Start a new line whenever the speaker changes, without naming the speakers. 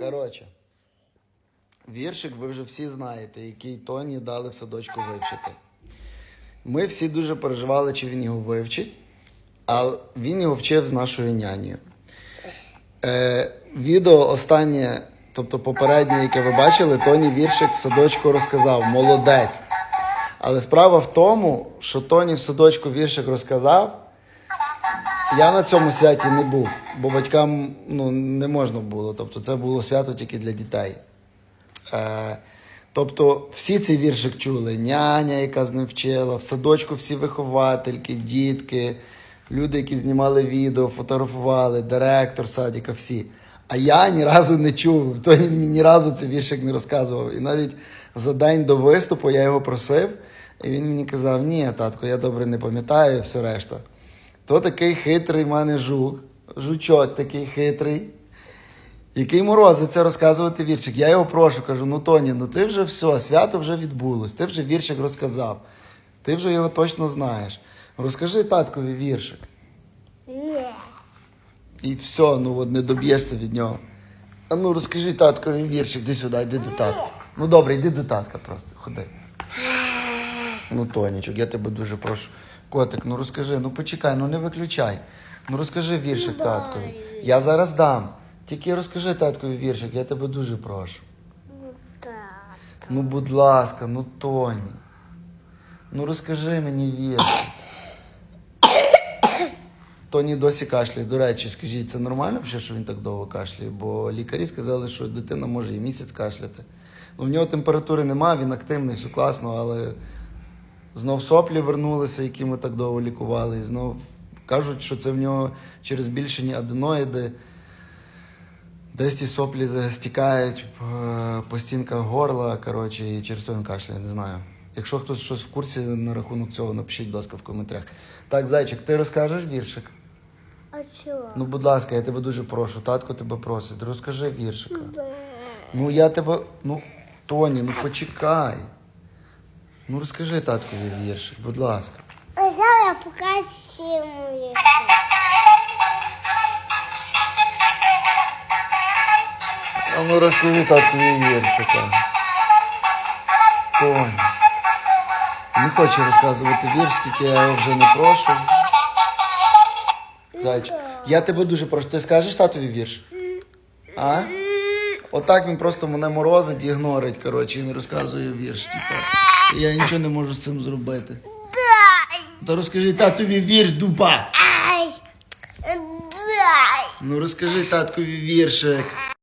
Коротше, віршик ви вже всі знаєте, який Тоні дали в садочку вивчити. Ми всі дуже переживали, чи він його вивчить, а він його вчив з нашою нянею. Е, відео останнє, тобто попереднє, яке ви бачили, Тоні віршик в садочку розказав. Молодець. Але справа в тому, що Тоні в садочку віршик розказав. Я на цьому святі не був, бо батькам ну, не можна було. Тобто це було свято тільки для дітей. Е, тобто всі цей віршик чули. Няня, яка з ним вчила, в садочку всі виховательки, дітки, люди, які знімали відео, фотографували, директор садика, всі. А я ні разу не чув, Тоні мені ні разу цей віршик не розказував. І навіть за день до виступу я його просив, і він мені казав: ні, татко, я добре не пам'ятаю і все решта. То такий хитрий в мене жук, жучок такий хитрий, який морозиться розказувати віршик. Я його прошу, кажу: ну Тоні, ну ти вже все, свято вже відбулось, ти вже віршик розказав, ти вже його точно знаєш. Розкажи таткові віршик. І все, ну от не доб'єшся від нього. А ну розкажи таткові віршик, іди сюди, йди до татка. Ну добре, йди до татка просто, ходи. Ну, Тонічок, я тебе дуже прошу. Котик, ну розкажи, ну почекай, ну не виключай. Ну розкажи віршик таткові. Я зараз дам. Тільки розкажи таткові віршик, я тебе дуже прошу. Ну, будь ласка, ну Тоні. Ну розкажи мені віршик. Тоні досі кашляє. До речі, скажіть, це нормально, що він так довго кашляє? Бо лікарі сказали, що дитина може і місяць кашляти. Ну, в нього температури немає, він активний, все класно, але знов соплі вернулися, які ми так довго лікували. І знов кажуть, що це в нього через збільшені аденоїди. Десь ті соплі стікають по, стінках горла, коротше, і через то він кашляє, не знаю. Якщо хтось щось в курсі на рахунок цього, напишіть, будь ласка, в коментарях. Так, зайчик, ти розкажеш віршик?
А чого?
Ну, будь ласка, я тебе дуже прошу. Татко тебе просить. Розкажи віршика. Ну, я тебе. Ну, Тоні, ну почекай. Ну розкажи таткові віршик, будь ласка.
А зараз я покажу йому.
А ну розкажи таткові віршика. Тоні. Не хочу розказувати вірш, скільки я його вже не прошу. Зайчик, я тебе дуже прошу. Ти скажеш татові вірш? А? Отак він просто мене морозить, ігнорить, коротше, і не розказує вірш. Типу. І я нічого не можу з цим зробити. Та розкажи татові вірш, дупа.
Ай!
Ну розкажи таткові віршик.